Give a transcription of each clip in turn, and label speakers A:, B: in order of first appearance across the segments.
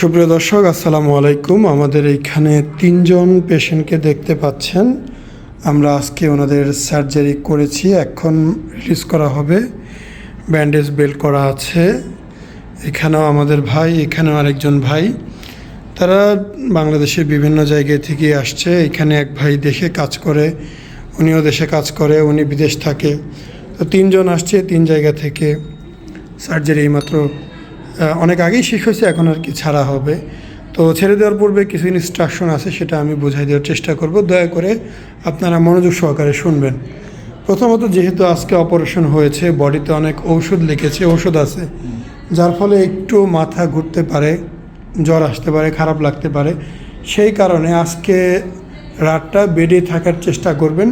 A: সুপ্রিয় দর্শক, আসসালামু আলাইকুম। আমাদের এইখানে তিনজন পেশেন্টকে দেখতে পাচ্ছেন। আমরা আজকে ওনাদের সার্জারি করেছি। এখন রিলিজ করা হবে। ব্যান্ডেজ বেল্ট করা আছে। এখানেও আমাদের ভাই, এখানেও আরেকজন ভাই। তারা বাংলাদেশের বিভিন্ন জায়গা থেকে আসছে। এখানে এক ভাই দেশে কাজ করে, উনিও দেশে কাজ করে, উনি বিদেশ থাকে। তো তিনজন আসছে তিন জায়গা থেকে। সার্জারি এইমাত্র অনেক আগেই শেষ হয়েছে, এখন আর কি ছাড়া হবে। তো ছেড়ে দেওয়ার পূর্বে কিছু ইনস্ট্রাকশন আছে, সেটা আমি বোঝাই দেওয়ার চেষ্টা করব। দয়া করে আপনারা মনোযোগ সহকারে শুনবেন। প্রথমত, যেহেতু আজকে অপারেশন হয়েছে বডিতে অনেক ঔষধ লিখেছে ওষুধ আছে, যার ফলে একটু মাথা ঘুরতে পারে, জ্বর আসতে পারে, খারাপ লাগতে পারে। সেই কারণে আজকে রাতটা বেডে থাকার চেষ্টা করবেন।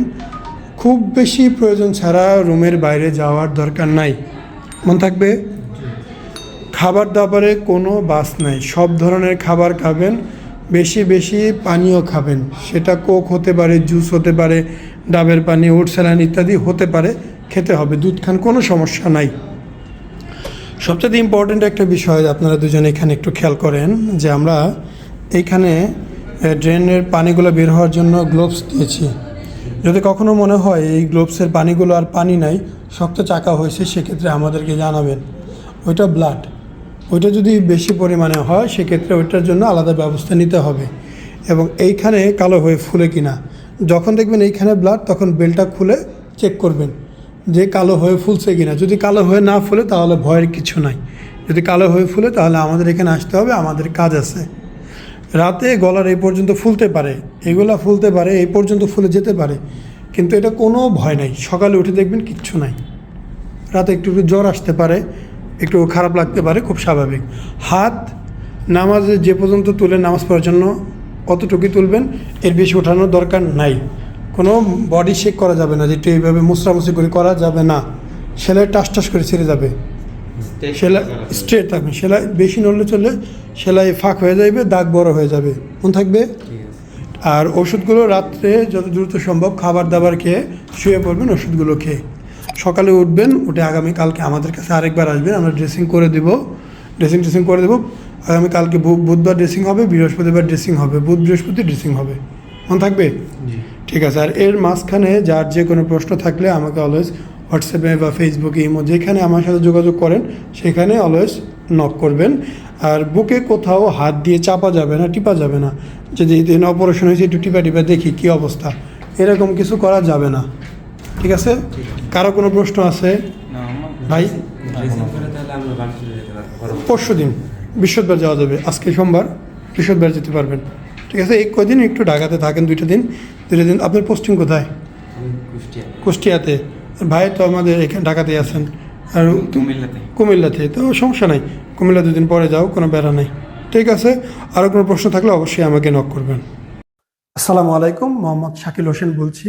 A: খুব বেশি প্রয়োজন ছাড়া রুমের বাইরে যাওয়ার দরকার নাই। মন থাকবে? খাবার দাবারে কোনো বাস নাই। সব ধরনের খাবার খাবেন, বেশি বেশি পানীয় খাবেন। সেটা কোক হতে পারে, জুস হতে পারে, ডাবের পানি, ওট, স্যালাইন ইত্যাদি হতে পারে, খেতে হবে, দুধ খান, কোনো সমস্যা নাই। সবচেয়ে ইম্পর্ট্যান্ট একটা বিষয় আপনারা দুজনে এখানে একটু খেয়াল করেন, যে আমরা এইখানে ড্রেনের পানিগুলো বের হওয়ার জন্য গ্লোভস দিয়েছি। যদি কখনো মনে হয় এই গ্লোভসের পানিগুলো আর পানি নাই, শক্ত চাকা হয়েছে, সেক্ষেত্রে আমাদেরকে জানাবেন। ওইটা ব্লাড ওইটা যদি বেশি পরিমাণে হয়, সেক্ষেত্রে ওইটার জন্য আলাদা ব্যবস্থা নিতে হবে। এবং এইখানে কালো হয়ে ফুলে কিনা, যখন দেখবেন এইখানে ব্লাড, তখন বেলটা খুলে চেক করবেন যে কালো হয়ে ফুলছে কিনা। যদি কালো হয়ে না ফুলে, তাহলে ভয়ের কিছু নাই। যদি কালো হয়ে ফুলে, তাহলে আমাদের এখানে আসতে হবে, আমাদের কাজ আছে। রাতে গলার এই পর্যন্ত ফুলতে পারে, এগুলা ফুলতে পারে, এই পর্যন্ত ফুলে যেতে পারে, কিন্তু এটা কোনো ভয় নাই। সকালে উঠে দেখবেন কিচ্ছু নাই। রাতে একটু একটু জ্বর আসতে পারে একটু খারাপ লাগতে পারে খুব স্বাভাবিক। হাত নামাজে যে পর্যন্ত তুলে নামাজ পড়ার জন্য অতটুকুই তুলবেন এর বেশি ওঠানোর দরকার নাই। কোনো বডি শেক করা যাবে না যেটা এইভাবে মুসরামুসি করে করা যাবে না। সেলাই টাস টাস করে ছেড়ে যাবে। সেলাই স্ট্রেট থাকবে। সেলাই বেশি নড়লে চললে সেলাই ফাঁক হয়ে যাবে দাগ বড় হয়ে যাবে। মনে থাকবে? আর ওষুধগুলো রাত্রে যত দ্রুত সম্ভব খাবার দাবার খেয়ে শুয়ে পড়বেন ওষুধগুলো খেয়ে। সকালে উঠবেন উঠে আগামীকালকে আমাদের কাছে আরেকবার আসবেন আমরা ড্রেসিং করে দেব ড্রেসিং ট্রেসিং করে দেবো। আগামীকালকে বুধবার ড্রেসিং হবে বৃহস্পতিবার ড্রেসিং হবে বুধ বৃহস্পতি ড্রেসিং হবে। মনে থাকবে? ঠিক আছে আর এর মাঝখানে যার যে কোনো প্রশ্ন থাকলে আমাকে অলওয়েজ হোয়াটসঅ্যাপে বা ফেসবুকে ইমো যেখানে আমার সাথে যোগাযোগ করেন সেখানে অলওয়েজ নক করবেন। আর বুকে কোথাও হাত দিয়ে চাপা যাবে না টিপা যাবে না। যে যেদিন অপারেশন হয়েছে একটু টিপা টিপা দেখি কী অবস্থা। এরকম কিছু করা যাবে না। ঠিক আছে? কারও কোনো প্রশ্ন আছে? ভাই? পরশু দিন বৃহস্পতিবার যাওয়া যাবে। আজকে সোমবার বৃহস্পতিবার যেতে পারবেন। ঠিক আছে? এই কদিন একটু ঢাকাতে থাকেন দুইটা দিন। দুইটা দিন। আপনার পোস্টিং কোথায়? কুষ্টিয়াতে। ভাই তো আমাদের এখানে ঢাকাতেই আছেন। আর
B: কুমিল্লাতে।
A: কুমিল্লাতে। তো সমস্যা নাই। কুমিল্লা দুদিন পরে যাও কোনো বেড়া নাই। ঠিক আছে? আরও কোনো প্রশ্ন থাকলে অবশ্যই আমাকে নক করবেন। আসসালামু আলাইকুম মোহাম্মদ শাকিল হোসেন বলছি।